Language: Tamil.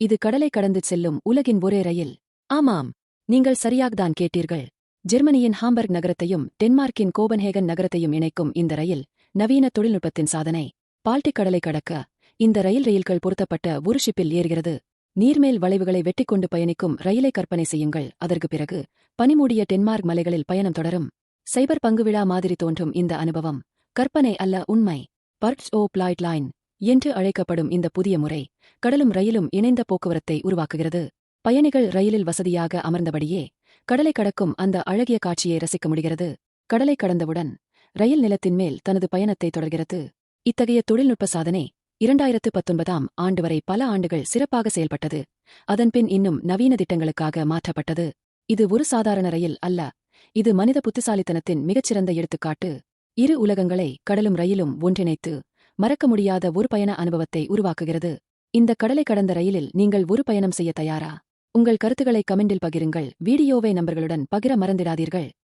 இது கடலை கடந்து செல்லும் உலகின் ஒரே ரயில். ஆமாம் நீங்கள் சரியாகத்தான் கேட்டீர்கள். ஜெர்மனியின் ஹாம்பர்க் நகரத்தையும் டென்மார்க்கின் கோபன்ஹேகன் நகரத்தையும் இணைக்கும் இந்த ரயில் நவீன தொழில்நுட்பத்தின் சாதனை. பால்டிக் கடலை கடக்க இந்த ரயில் ரயில்கள் பொருத்தப்பட்ட ஒரு ஷிப்பில் ஏறுகிறது. நீர்மேல் வளைவுகளை வெட்டிக்கொண்டு பயணிக்கும் ரயிலை கற்பனை செய்யுங்கள். அதற்கு பிறகு பனிமூடிய டென்மார்க் மலைகளில் பயணம் தொடரும். சைபர் பங்கு விழா மாதிரி தோன்றும் இந்த அனுபவம். கற்பனை அல்ல உண்மை. பர்ட்ஸ் ஓ பிளாய்ட் லைன் என்று அழைக்கப்படும் இந்த புதிய முறை கடலும் ரயிலும் இணைந்த போக்குவரத்தை உருவாக்குகிறது. பயணிகள் ரயிலில் வசதியாக அமர்ந்தபடியே கடலை கடக்கும் அந்த அழகிய காட்சியை ரசிக்க முடிகிறது. கடலை கடந்தவுடன் ரயில் நிலத்தின் மேல் தனது பயணத்தை தொடர்கிறது. இத்தகைய தொழில்நுட்ப சாதனை இரண்டாயிரத்து பத்தொன்பதாம் ஆண்டு வரை பல ஆண்டுகள் சிறப்பாக செயல்பட்டது. அதன்பின் இன்னும் நவீன திட்டங்களுக்காக மாற்றப்பட்டது. இது ஒரு சாதாரண ரயில் அல்ல. இது மனித புத்திசாலித்தனத்தின் மிகச்சிறந்த எடுத்துக்காட்டு. இரு உலகங்களை கடலும் ரயிலும் ஒன்றிணைத்து மறக்க முடியாத ஒரு பயண அனுபவத்தை உருவாக்குகிறது. இந்த கடலை கடந்த ரயிலில் நீங்கள் ஒரு பயணம் செய்ய தயாரா? உங்கள் கருத்துக்களை கமெண்டில் பகிருங்கள். வீடியோவை நம்பர்களுடன் பகிர மறந்திடாதீர்கள்.